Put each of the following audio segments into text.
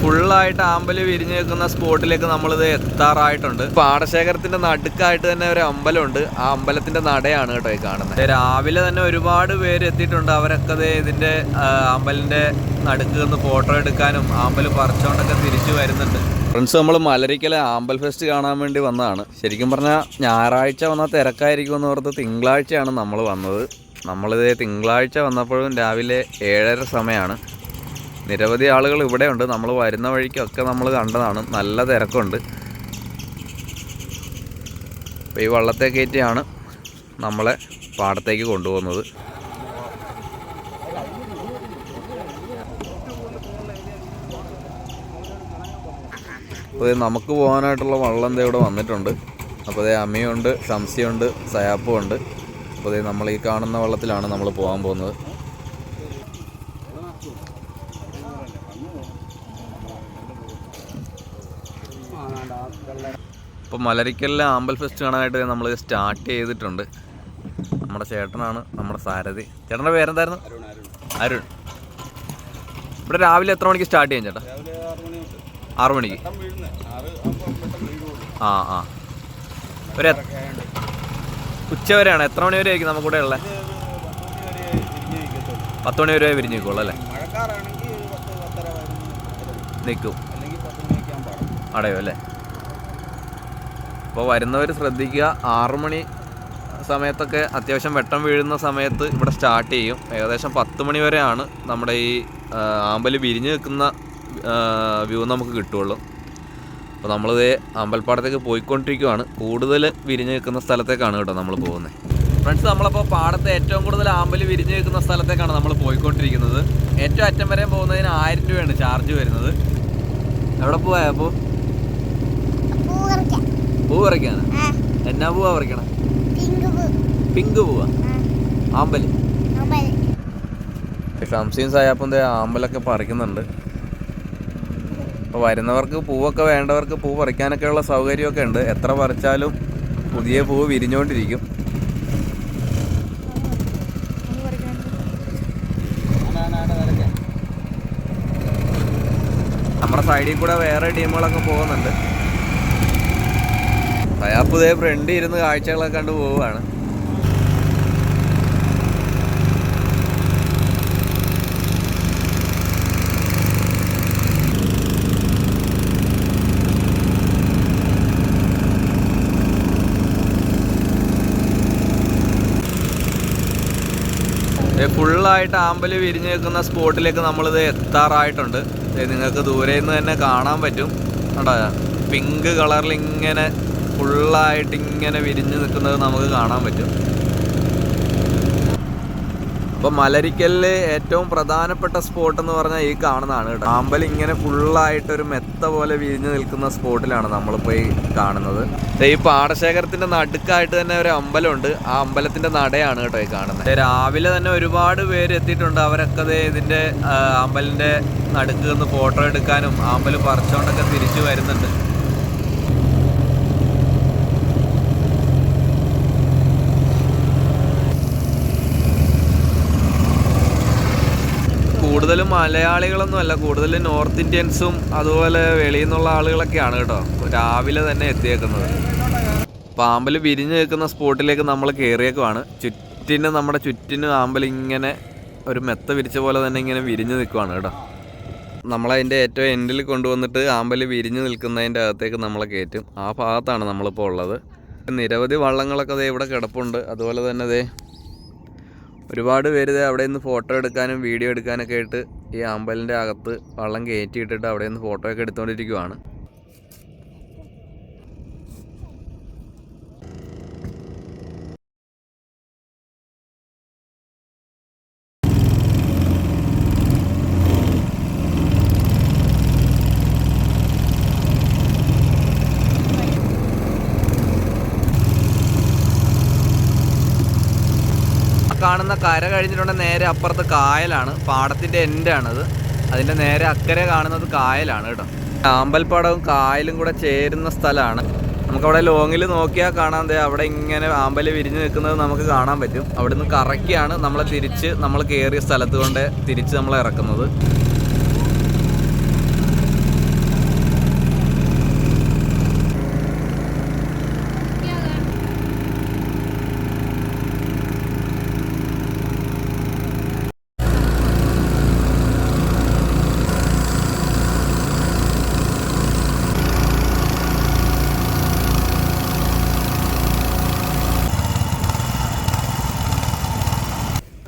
ഫുള്ളായിട്ട് ആമ്പൽ വിരിഞ്ഞു നിൽക്കുന്ന സ്പോട്ടിലേക്ക് നമ്മളിത് എത്താറായിട്ടുണ്ട്. പാടശേഖരത്തിന്റെ നടുക്കായിട്ട് തന്നെ ഒരു അമ്പലമുണ്ട്. ആ അമ്പലത്തിന്റെ നടയാണ് കേട്ടോ ഈ കാണുന്നത് രാവിലെ തന്നെ ഒരുപാട് പേര് എത്തിയിട്ടുണ്ട്. അവരൊക്കെ ഇതിന്റെ അമ്പലിന്റെ നടുക്ക് നിന്ന് ഫോട്ടോ എടുക്കാനും ആമ്പൽ പറിച്ചോണ്ടൊക്കെ തിരിച്ചു വരുന്നുണ്ട്. ഫ്രണ്ട്സ് നമ്മൾ മലരിക്കലെ ആമ്പൽ ഫെസ്റ്റ് കാണാൻ വേണ്ടി വന്നതാണ്. ശരിക്കും പറഞ്ഞാൽ ഞായറാഴ്ച വന്നാൽ തിരക്കായിരിക്കും എന്ന് ഓർത്ത് തിങ്കളാഴ്ചയാണ് നമ്മൾ വന്നത്. നമ്മളിത് തിങ്കളാഴ്ച വന്നപ്പോഴും രാവിലെ ഏഴര സമയമാണ് നിരവധി ആളുകൾ ഇവിടെ ഉണ്ട്. നമ്മൾ വരുന്ന വഴിക്കൊക്കെ നമ്മൾ കണ്ടതാണ്. നല്ല തിരക്കുണ്ട്. അപ്പോൾ ഈ വള്ളത്തെ കയറ്റിയാണ് നമ്മളെ പാടത്തേക്ക് കൊണ്ടുപോകുന്നത്. അപ്പോൾ നമുക്ക് പോകാനായിട്ടുള്ള വള്ളം ദേ ഇവിടെ വന്നിട്ടുണ്ട്. അപ്പോൾ അതേ അമ്മയുണ്ട് ഷംസിയുണ്ട് സയാപ്പും ഉണ്ട്. അപ്പോൾ അതേ നമ്മൾ ഈ കാണുന്ന വള്ളത്തിലാണ് നമ്മൾ പോകാൻ പോകുന്നത്. ഇപ്പോൾ മലരിക്കലിലെ ആമ്പൽ ഫെസ്റ്റ് കാണാനായിട്ട് നമ്മൾ സ്റ്റാർട്ട് ചെയ്തിട്ടുണ്ട്. നമ്മുടെ ചേട്ടനാണ് നമ്മുടെ സാരഥി. ചേട്ടന്റെ പേരെന്തായിരുന്നു? അരുൺ. ഇവിടെ രാവിലെ എത്ര മണിക്ക് സ്റ്റാർട്ട് ചെയ്യും ചേട്ടാ? ആറു മണിക്ക്. ആ ആ. ഒരു ഉച്ചവരെയാണ് ഉച്ച വരെയാണ്. എത്ര മണി വരെ ആയിരിക്കും നമുക്കിവിടെ ഉള്ളത് പത്ത് മണി വരെ വിരിഞ്ഞ് നിൽക്കുള്ളൂ അല്ലേ? നിൽക്കും അടയോ അല്ലേ? അപ്പോൾ വരുന്നവർ ശ്രദ്ധിക്കുക. ആറു മണി സമയത്തൊക്കെ അത്യാവശ്യം വെട്ടം വീഴുന്ന സമയത്ത് ഇവിടെ സ്റ്റാർട്ട് ചെയ്യും. ഏകദേശം പത്ത് മണി വരെയാണ് നമ്മുടെ ഈ ആമ്പൽ വിരിഞ്ഞ് നിൽക്കുന്ന വ്യൂ നമുക്ക് കിട്ടുള്ളൂ അപ്പോൾ നമ്മളിത് അമ്പൽപ്പാടത്തേക്ക് പോയിക്കൊണ്ടിരിക്കുകയാണ് കൂടുതൽ വിരിഞ്ഞ് നിൽക്കുന്ന സ്ഥലത്തേക്കാണ് കേട്ടോ നമ്മൾ പോകുന്നത്. ഫ്രണ്ട്സ് നമ്മളപ്പോൾ പാടത്ത് ഏറ്റവും കൂടുതൽ ആമ്പൽ വിരിഞ്ഞ് നിൽക്കുന്ന സ്ഥലത്തേക്കാണ് നമ്മൾ പോയിക്കൊണ്ടിരിക്കുന്നത്. ഏറ്റവും അറ്റം വരെ പോകുന്നതിന് ആയിരം രൂപയാണ് ചാർജ് വരുന്നത്. എവിടെ പോവാ അപ്പോൾ. പൂ പറിക്കാനാ? എന്നാ പൂവാ പറിക്കണ? പിങ്ക് പൂവാ? ആമ്പൽ. ഷംസീൻ സായാപ്പം ആമ്പലൊക്കെ പറിക്കുന്നുണ്ട്. അപ്പോൾ വരുന്നവർക്ക് പൂവൊക്കെ വേണ്ടവർക്ക് പൂ പറിക്കാനൊക്കെ ഉള്ള സൗകര്യമൊക്കെ ഉണ്ട്. എത്ര പറിച്ചാലും പുതിയ പൂവ് വിരിഞ്ഞുകൊണ്ടിരിക്കും നമ്മുടെ സൈഡിൽ കൂടെ വേറെ ടീമുകളൊക്കെ പോകുന്നുണ്ട്. സയാപ്പ് ഫ്രണ്ട് ഇരുന്ന് കാഴ്ചകളൊക്കെ കണ്ടു പോവുകയാണ്. ഫുള്ളായിട്ട് ആമ്പൽ വിരിഞ്ഞ് നിൽക്കുന്ന സ്പോട്ടിലേക്ക് നമ്മളിത് എത്താറായിട്ടുണ്ട്. നിങ്ങൾക്ക് ദൂരെ നിന്ന് തന്നെ കാണാൻ പറ്റും. കണ്ടോ? പിങ്ക് കളറിൽ ഇങ്ങനെ ഫുള്ളായിട്ട് ഇങ്ങനെ വിരിഞ്ഞ് നിൽക്കുന്നത് നമുക്ക് കാണാൻ പറ്റും. അപ്പോൾ മലരിക്കലിൽ ഏറ്റവും പ്രധാനപ്പെട്ട സ്പോട്ട് എന്ന് പറഞ്ഞാൽ ഈ കാണുന്നതാണ് കേട്ടോ. ആമ്പൽ ഇങ്ങനെ ഫുള്ളായിട്ട് ഒരു മെത്ത പോലെ വിരിഞ്ഞ് നിൽക്കുന്ന സ്പോട്ടിലാണ് നമ്മളിപ്പോൾ ഈ കാണുന്നത്. ഈ പാടശേഖരത്തിന്റെ നടുക്കായിട്ട് തന്നെ ഒരു അമ്പലമുണ്ട്. ആ അമ്പലത്തിന്റെ നടയാണ് കേട്ടോ ഈ കാണുന്നത്. രാവിലെ തന്നെ ഒരുപാട് പേര് എത്തിയിട്ടുണ്ട്. അവരൊക്കെ ആ, അമ്പലിന്റെ നടുക്ക് നിന്ന് ഫോട്ടോ എടുക്കാനും ആമ്പൽ പറിച്ചോണ്ടൊക്കെ തിരിച്ചു വരുന്നുണ്ട്. കൂടുതലും മലയാളികളൊന്നും അല്ല കൂടുതലും നോർത്ത് ഇന്ത്യൻസും അതുപോലെ വെളിയിൽ നിന്നുള്ള ആളുകളൊക്കെയാണ് കേട്ടോ. രാവിലെ തന്നെ എത്തിയേക്കുന്നത്. പാമ്പൽ വിരിഞ്ഞു നിൽക്കുന്ന സ്പോട്ടിലേക്ക് നമ്മൾ കയറിയേക്കുവാണ്. ചുറ്റിന് നമ്മുടെ ചുറ്റിന് ആമ്പൽ ഇങ്ങനെ ഒരു മെത്ത വിരിച്ച പോലെ തന്നെ ഇങ്ങനെ വിരിഞ്ഞു നിൽക്കുവാണ് കേട്ടോ. നമ്മളതിന്റെ ഏറ്റവും എൻഡിൽ കൊണ്ടുവന്നിട്ട് ആമ്പൽ വിരിഞ്ഞു നിൽക്കുന്നതിന്റെ അകത്തേക്ക് നമ്മളെ കയറ്റും. ആ ഭാഗത്താണ് നമ്മളിപ്പോൾ ഉള്ളത്. നിരവധി വള്ളങ്ങളൊക്കെ ദേ ഇവിടെ കിടപ്പുണ്ട്. അതുപോലെ തന്നെ ദേ ഒരുപാട് പേര് അവിടെ നിന്ന് ഫോട്ടോ എടുക്കാനും വീഡിയോ എടുക്കാനൊക്കെ ആയിട്ട് ഈ അമ്പലിന്റെ അകത്ത് വള്ളം കയറ്റിയിട്ടിട്ട് അവിടെ നിന്ന് ഫോട്ടോ ഒക്കെ എടുത്തുകൊണ്ടിരിക്കുവാണ് കാണുന്ന കര കഴിഞ്ഞിട്ടുണ്ടെങ്കിൽ നേരെ അപ്പുറത്ത് കായലാണ്. പാടത്തിന്റെ എൻഡാണത്. അതിന്റെ നേരെ അക്കരെ കാണുന്നത് കായലാണ് കേട്ടോ. ആമ്പൽപ്പാടവും കായലും കൂടെ ചേരുന്ന സ്ഥലമാണ്. നമുക്കവിടെ ലോങ്ങിൽ നോക്കിയാൽ കാണാൻ ദേ അവിടെ ഇങ്ങനെ ആമ്പൽ വിരിഞ്ഞ് നിൽക്കുന്നത് നമുക്ക് കാണാൻ പറ്റും. അവിടെ നിന്ന് കറക്കിയാണ് നമ്മളെ തിരിച്ച് നമ്മൾ കയറിയ സ്ഥലത്ത് കൊണ്ട് തിരിച്ച് നമ്മൾ ഇറക്കുന്നത്.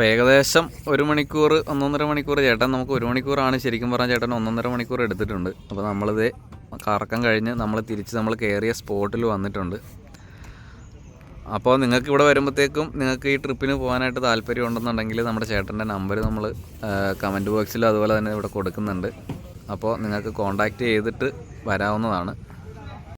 അപ്പോൾ ഏകദേശം ഒരു മണിക്കൂർ ഒന്നൊന്നര മണിക്കൂർ ചേട്ടൻ നമുക്ക് ഒരു മണിക്കൂറാണ് ശരിക്കും പറഞ്ഞാൽ ചേട്ടൻ ഒന്നൊന്നര മണിക്കൂർ എടുത്തിട്ടുണ്ട്. അപ്പോൾ നമ്മളിത് കറക്കം കഴിഞ്ഞ് നമ്മൾ തിരിച്ച് നമ്മൾ കയറിയ സ്പോട്ടിൽ വന്നിട്ടുണ്ട്. അപ്പോൾ നിങ്ങൾക്ക് ഇവിടെ വരുമ്പോഴത്തേക്കും നിങ്ങൾക്ക് ഈ ട്രിപ്പിന് പോകാനായിട്ട് താല്പര്യം ഉണ്ടെന്നുണ്ടെങ്കിൽ നമ്മുടെ ചേട്ടന്റെ നമ്പർ നമ്മൾ കമന്റ് ബോക്സിൽ അതുപോലെ തന്നെ ഇവിടെ കൊടുക്കുന്നുണ്ട്. അപ്പോൾ നിങ്ങൾക്ക് കോൺടാക്റ്റ് ചെയ്തിട്ട് വരാവുന്നതാണ്.